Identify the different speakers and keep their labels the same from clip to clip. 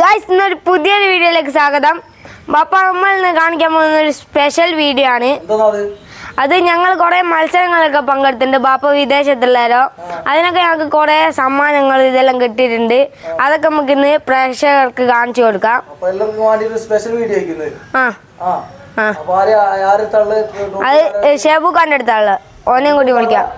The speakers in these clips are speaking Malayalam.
Speaker 1: ഗായ്സ് ഇന്നൊരു പുതിയൊരു വീഡിയോയിലേക്ക് സ്വാഗതം. ബാപ്പ നമ്മൾ ഇന്ന് കാണിക്കാൻ പോകുന്ന ഒരു സ്പെഷ്യൽ വീഡിയോ ആണ്.
Speaker 2: അത്?
Speaker 1: ഞങ്ങൾ കുറെ മത്സരങ്ങളൊക്കെ പങ്കെടുത്തിട്ടുണ്ട്. ബാപ്പ വിദേശത്തുള്ളവരോ? അതിനൊക്കെ ഞങ്ങൾക്ക് കുറെ സമ്മാനങ്ങൾ ഇതെല്ലാം കിട്ടിയിട്ടുണ്ട്. അതൊക്കെ നമുക്ക് ഇന്ന് പ്രേക്ഷകർക്ക് കാണിച്ചു കൊടുക്കാം. അത് ഷേബു ഖാന്റെ അടുത്താണ് ഓനെയും കൂടി വിളിക്കാം.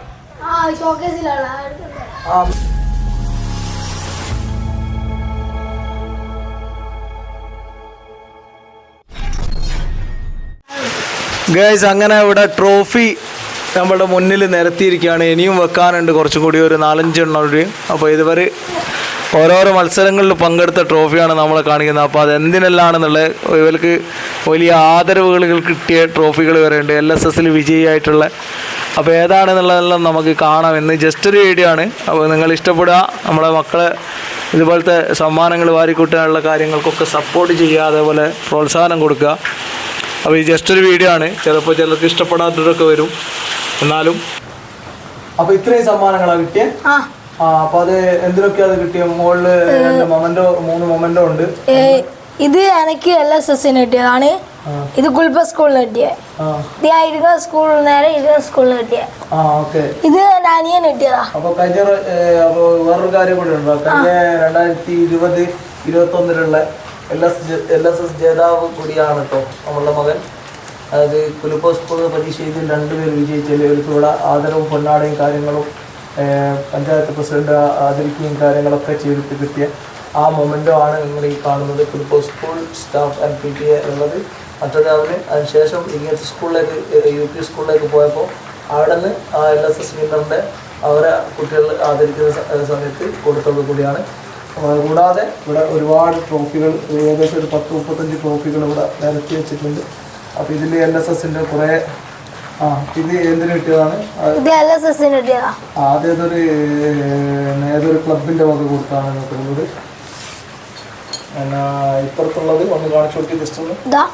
Speaker 2: ആ അങ്ങനെ ഇവിടെ ട്രോഫി നമ്മുടെ മുന്നിൽ നിരത്തിയിരിക്കുകയാണ്. ഇനിയും വെക്കാനുണ്ട് കുറച്ചും കൂടി ഒരു നാലഞ്ചെണ്ണം കൂടി. അപ്പോൾ ഇതുവരെ ഓരോരോ മത്സരങ്ങളിൽ പങ്കെടുത്ത ട്രോഫിയാണ് നമ്മൾ കാണിക്കുന്നത്. അപ്പോൾ അത് എന്തിനെല്ലാണെന്നുള്ളത് ഇവർക്ക് വലിയ ആദരവുകൾ കിട്ടിയ ട്രോഫികൾ വരെ ഉണ്ട്. എൽ എസ് എസിൽ വിജയിയായിട്ടുള്ള. അപ്പോൾ ഏതാണെന്നുള്ളതെല്ലാം നമുക്ക് കാണാം. എന്ന് ജസ്റ്റ് ഒരു വീഡിയോ ആണ്. അപ്പോൾ നിങ്ങൾ ഇഷ്ടപ്പെടുക. നമ്മളെ മക്കളെ ഇതുപോലത്തെ സമ്മാനങ്ങൾ വാരിക്കൂട്ടാനുള്ള കാര്യങ്ങൾക്കൊക്കെ സപ്പോർട്ട് ചെയ്യുക. അതേപോലെ പ്രോത്സാഹനം കൊടുക്കുക. അപ്പോൾ ഈ ജസ്റ്റ് ഒരു വീഡിയോ ആണ്. ചിലപ്പോൾ ചിലർക്ക് ഇഷ്ടപ്പെടാത്തതൊക്കെ വരും. എന്നാലും. അപ്പോൾ ഇത്രയും സമ്മാനങ്ങളാണ് കിട്ടിയത് അപ്പോൾ അത് എന്തിനൊക്കെയാണ് കിട്ടിയ? മുകളിൽ രണ്ട് മൊമെന്റോ മൂന്ന് മൊമെന്റോ ഉണ്ട്.
Speaker 3: ഇത് എനിക്ക് എൽ എസ് എസിന് കിട്ടിയതാണ്. ഇത് ഗുൽബ സ്കൂളിൽ കിട്ടിയത് ഇത് ഞാൻ സ്കൂളിൽ നേരെ ഇരുന്ന സ്കൂളിൽ കിട്ടിയത്
Speaker 2: ആ ഓക്കെ.
Speaker 3: ഇത് എന്റെ അനിയന് കിട്ടിയതാ.
Speaker 2: അപ്പോൾ കഴിഞ്ഞ അപ്പോൾ വേറൊരു കാര്യം കൂടി ഉണ്ടോ. കഴിഞ്ഞ രണ്ടായിരത്തി ഇരുപത് ഇരുപത്തി ഒന്നിലുള്ള L S L S S ജേതാവ് കൂടിയാണ് കേട്ടോ അവളുടെ മകൻ. അതായത് കുലുപ്പോ സ്കൂൾ പരീക്ഷ എഴുതി രണ്ടുപേർ വിജയിച്ചതിൽ ഇവർക്ക് ഇവിടെ ആദരവും പൊന്നാടയും കാര്യങ്ങളും പഞ്ചായത്ത് പ്രസിഡന്റ് ആദരിക്കുകയും കാര്യങ്ങളൊക്കെ ചെയ്തിട്ട് കിട്ടിയ ആ മൊമെന്റോ ആണ് നിങ്ങൾ ഈ കാണുന്നത്. കുലുപ്പോ school staff and P T A ഉള്ളത് മറ്റൊരു അവന് അതിനുശേഷം ഇങ്ങനത്തെ സ്കൂളിലേക്ക് യു പി സ്കൂളിലേക്ക് പോയപ്പോൾ അവിടെ നിന്ന് എൽ എസ് എസ് വിന്നറിന്റെ അവരെ കുട്ടികൾ ആദരിക്കുന്ന സമയത്ത് കൊടുത്തത് കൂടിയാണ്. കൂടാതെ ഇവിടെ ഒരുപാട് ട്രോഫികൾ ഏകദേശം ഒരു പത്ത് മുപ്പത്തഞ്ച് ട്രോഫികൾ ഇവിടെ നിരത്തി വെച്ചിട്ടുണ്ട്. അപ്പോൾ ഇതിൽ എൽ എസ് എസിന്റെ കുറേ ആ ഇത് എന്തിനു കിട്ടിയതാണ്? ആദ്യം ഏതൊരു ക്ലബിന്റെ ക്ലബിന്റെ വക കൊടുത്താണ് നോക്കുന്നത് ഇപ്പുറത്തുള്ളത് ഒന്ന് കാണിച്ചു കൊടുത്തി ജസ്റ്റ് ഒന്ന്.
Speaker 3: ഇതാ.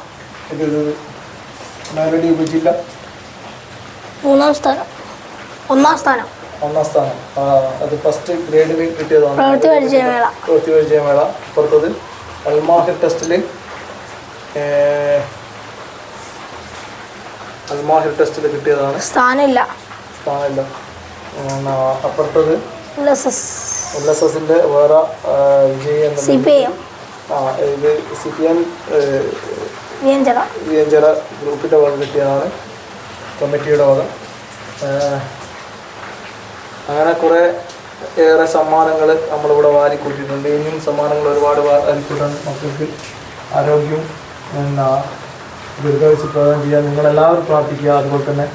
Speaker 2: ഉപജില്ല
Speaker 3: മൂന്നാം സ്ഥാനം. ഒന്നാം സ്ഥാനം.
Speaker 2: ഒന്നാം സ്ഥാനം. അത് ഫസ്റ്റ് ഗ്രേഡിൽ കിട്ടിയതാണ്.
Speaker 3: പ്രവൃത്തി പരിചയമേള
Speaker 2: പ്രവൃത്തി പരിചയമേള പുറത്തത് അൽമാഹിർ ടെസ്റ്റിൽ അൽമാഹിർ ടെസ്റ്റിൽ കിട്ടിയതാണ്.
Speaker 3: സ്ഥാനമില്ല.
Speaker 2: സ്ഥാനമില്ല. അപ്പുറത്തത്?
Speaker 3: എൽ എസ്
Speaker 2: എസിന്റെ വേറെ വിജയ്
Speaker 3: സി പി എം
Speaker 2: ആ ഇത് സി പി എം വിയഞ്ചര ഗ്രൂപ്പിന്റെ വക കിട്ടിയതാണ്. കമ്മിറ്റിയുടെ വക അങ്ങനെ കുറേ ഏറെ സമ്മാനങ്ങൾ നമ്മളിവിടെ വാരി കൂട്ടിയിട്ടുണ്ട് ഇനിയും സമ്മാനങ്ങൾ ഒരുപാട് വാരിക്കൂട്ടാൻ മക്കൾക്ക് ആരോഗ്യവും എന്നാ ദീർഘായുസ് പ്രദാനം ചെയ്യാൻ നിങ്ങളെല്ലാവരും പ്രാർത്ഥിക്കുക. അതുപോലെ തന്നെ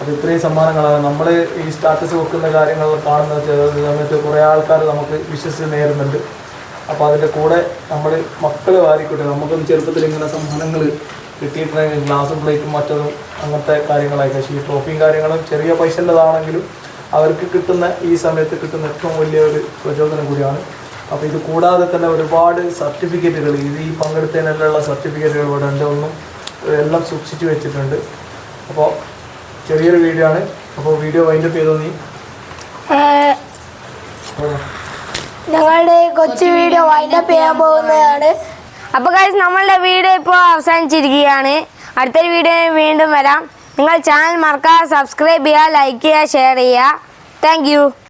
Speaker 2: അത് ഇത്രയും സമ്മാനങ്ങളാണ്. നമ്മൾ ഈ സ്റ്റാറ്റസ് വെക്കുന്ന കാര്യങ്ങൾ കാണുന്ന സമയത്ത് കുറേ ആൾക്കാർ നമുക്ക് വിശ്വസിച്ച് നേരുന്നുണ്ട്. അപ്പോൾ അതിന്റെ കൂടെ നമ്മൾ മക്കൾ വാരിക്കോട്ടെ നമുക്കൊന്നും ചെറുപ്പത്തിൽ ഇങ്ങനെ സമ്മാനങ്ങൾ കിട്ടിയിട്ടുണ്ടെങ്കിൽ ഗ്ലാസും പ്ലേറ്റും മറ്റതും അങ്ങനത്തെ കാര്യങ്ങളായി പക്ഷേ ഈ ട്രോഫിയും കാര്യങ്ങളും ചെറിയ പൈസന്റെതാണെങ്കിലും അവർക്ക് കിട്ടുന്ന ഈ സമയത്ത് കിട്ടുന്ന ഏറ്റവും വലിയ ഒരു പ്രചോദനം കൂടിയാണ്. അപ്പോൾ ഇത് കൂടാതെ തന്നെ ഒരുപാട് സർട്ടിഫിക്കറ്റുകൾ ഇത് ഈ പങ്കെടുത്തതിനെല്ലാം സർട്ടിഫിക്കറ്റുകൾ ഇവിടെ ഉണ്ട്. ഒന്നും എല്ലാം സൂക്ഷിച്ചു വെച്ചിട്ടുണ്ട്. അപ്പോൾ ചെറിയൊരു വീഡിയോ ആണ്. അപ്പോൾ വീഡിയോ വൈൻഡപ്പ് ചെയ്തോ നീ?
Speaker 3: ഞങ്ങളുടെ കൊച്ചു വീഡിയോ വൈൻഡപ്പ് ചെയ്യാൻ പോകുന്നതാണ്.
Speaker 1: അപ്പോൾ കാര്യം നമ്മളുടെ വീഡിയോ ഇപ്പോൾ അവസാനിച്ചിരിക്കുകയാണ്. അടുത്തൊരു വീഡിയോ വീണ്ടും വരാം. നിങ്ങൾ ചാനൽ മറക്കാതെ സബ്സ്ക്രൈബ് ചെയ്യുക ലൈക്ക് ചെയ്യുക ഷെയർ ചെയ്യുക. താങ്ക്